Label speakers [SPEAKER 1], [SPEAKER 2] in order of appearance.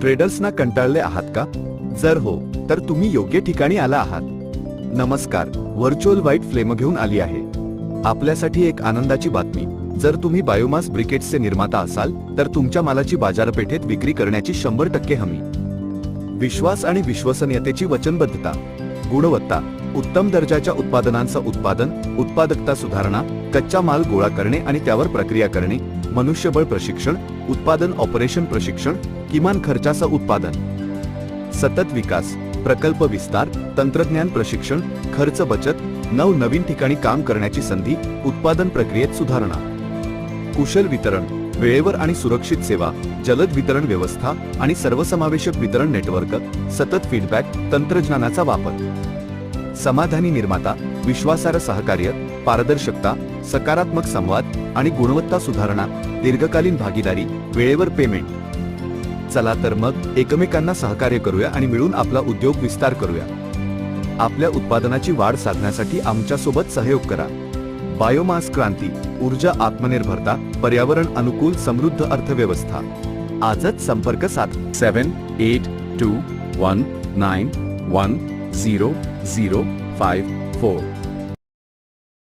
[SPEAKER 1] ट्रेडर्सना कंटाळले आहात का? जर हो तर तुम्ही योग्य ठिकाणी आला आहात. नमस्कार व्हर्च्युअल व्हाईट फ्लेम घेऊन आली आहे. आपल्यासाठी एक आनंदाची बातमी. जर तुम्ही बायोमास ब्रिकेट्सचे निर्माता असाल तर तुमच्या मालाची बाजारपेठेत विक्री करण्याची शंभर टक्के हमी. विश्वास आणि विश्वसनीयतेची वचनबद्धता. गुणवत्ता. उत्तम दर्जाच्या उत्पादनांचं उत्पादन उत्पादकता सुधारणा कच्चा माल गोळा करणे आणि त्यावर प्रक्रिया करणे मनुष्यबळ प्रशिक्षण उत्पादन ऑपरेशन प्रशिक्षण किमान खर्चाचं उत्पादन. सतत विकास प्रकल्प विस्तार तंत्रज्ञान प्रशिक्षण खर्च बचत नवनवीन ठिकाणी काम करण्याची संधी उत्पादन प्रक्रियेत सुधारणा. कुशल वितरण वेळेवर आणि सुरक्षित सेवा जलद वितरण व्यवस्था आणि सर्वसमावेशक वितरण नेटवर्क सतत फीडबॅक तंत्रज्ञानाचा वापर. समाधानी निर्माता विश्वासार्ह सहकार्य पारदर्शकता सकारात्मक संवाद आणि गुणवत्ता सुधारणा दीर्घकालीन भागीदारी वेळेवर पेमेंट. चला तर मग एकमेकांना सहकार्य करूया आणि मिळून आपला उद्योग विस्तार करूया. आपल्या उत्पादनाची वाढ साधण्यासाठी आमच्यासोबत सहयोग करा. बायोमास क्रांती ऊर्जा आत्मनिर्भरता पर्यावरण अनुकूल समृद्ध अर्थव्यवस्था. आजच संपर्क साध.
[SPEAKER 2] Seven eight two one nine one zero 0, 5, 4.